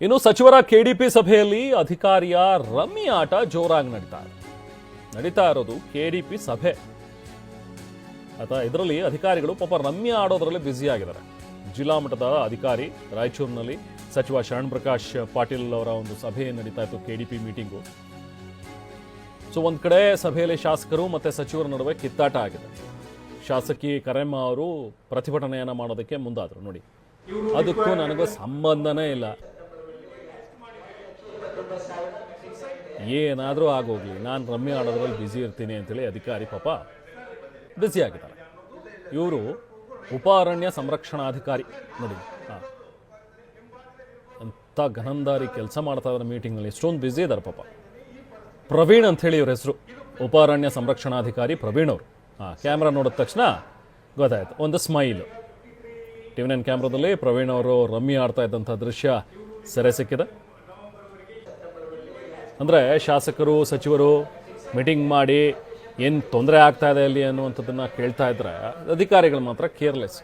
ಇನ್ನು ಸಚಿವರ ಕೆಡಿಪಿ ಸಭೆಯಲ್ಲಿ ಅಧಿಕಾರಿಯ ರಮ್ಮಿ ಆಟ ಜೋರಾಗಿ ನಡೀತಾ ಇದೆ. ನಡೀತಾ ಇರೋದು ಕೆಡಿಪಿ ಸಭೆ. ಅಥವಾ ಇದರಲ್ಲಿ ಅಧಿಕಾರಿಗಳು ಪಾಪ ರಮ್ಯ ಆಡೋದ್ರಲ್ಲಿ ಬ್ಯುಸಿ ಆಗಿದ್ದಾರೆ. ಜಿಲ್ಲಾ ಮಟ್ಟದ ಅಧಿಕಾರಿ ರಾಯಚೂರಿನಲ್ಲಿ ಸಚಿವ ಶರಣ್ ಪ್ರಕಾಶ್ ಪಾಟೀಲ್ ಅವರ ಒಂದು ಸಭೆ ನಡೀತಾ ಇತ್ತು ಕೆಡಿಪಿ ಮೀಟಿಂಗು. ಸೊ ಒಂದ್ ಕಡೆ ಸಭೆಯಲ್ಲಿ ಶಾಸಕರು ಮತ್ತೆ ಸಚಿವರ ನಡುವೆ ಕಿತ್ತಾಟ ಆಗಿದೆ. ಶಾಸಕಿ ಕರೆಮ್ಮ ಅವರು ಪ್ರತಿಭಟನೆಯನ್ನ ಮಾಡೋದಕ್ಕೆ ಮುಂದಾದ್ರು. ನೋಡಿ ಅದಕ್ಕೂ ನನಗೂ ಸಂಬಂಧನೇ ಇಲ್ಲ. ಏನಾದರೂ ಆಗೋಗ್ಲಿ. ನಾನು ರಮ್ಮಿ ಆಡೋದ್ರಲ್ಲಿ ಬ್ಯುಸಿ ಇರ್ತೀನಿ ಅಂತೇಳಿ ಅಧಿಕಾರಿ ಪಾಪ ಬ್ಯುಸಿ ಆಗಿದ್ದಾರೆ. ಇವರು ಉಪ ಅರಣ್ಯ ಸಂರಕ್ಷಣಾಧಿಕಾರಿ. ನೋಡಿ, ಹಾಂ. ಅಂಥ ಘನಂದಾರಿ ಕೆಲಸ ಮಾಡ್ತಾ ಇದ್ದಾರೆ ಮೀಟಿಂಗ್ನಲ್ಲಿ ಎಷ್ಟೊಂದು ಬ್ಯುಸಿ ಇದ್ದಾರೆ ಪಾಪ. ಪ್ರವೀಣ್ ಅಂಥೇಳಿ ಇವ್ರ ಹೆಸರು. ಉಪ ಅರಣ್ಯ ಸಂರಕ್ಷಣಾಧಿಕಾರಿ ಪ್ರವೀಣ್ ಅವರು. ಹಾಂ ಕ್ಯಾಮ್ರಾ ನೋಡಿದ ತಕ್ಷಣ ಗೊತ್ತಾಯ್ತು. ಒಂದು ಸ್ಮೈಲು ಟಿವಿ ನೈನ್ ಕ್ಯಾಮ್ರಾದಲ್ಲಿ ಪ್ರವೀಣ್ ಅವರು ರಮ್ಮಿ ಆಡ್ತಾ ಇದ್ದಂಥ ದೃಶ್ಯ ಸೆರೆ ಸಿಕ್ಕಿದೆ. ಅಂದರೆ ಶಾಸಕರು, ಸಚಿವರು ಮೀಟಿಂಗ್ ಮಾಡಿ ಏನು ತೊಂದರೆ ಆಗ್ತಾ ಇದೆ ಅಲ್ಲಿ ಅನ್ನುವಂಥದ್ದನ್ನು ಕೇಳ್ತಾ ಇದ್ದರೆ ಅಧಿಕಾರಿಗಳು ಮಾತ್ರ ಕೇರ್ಲೆಸ್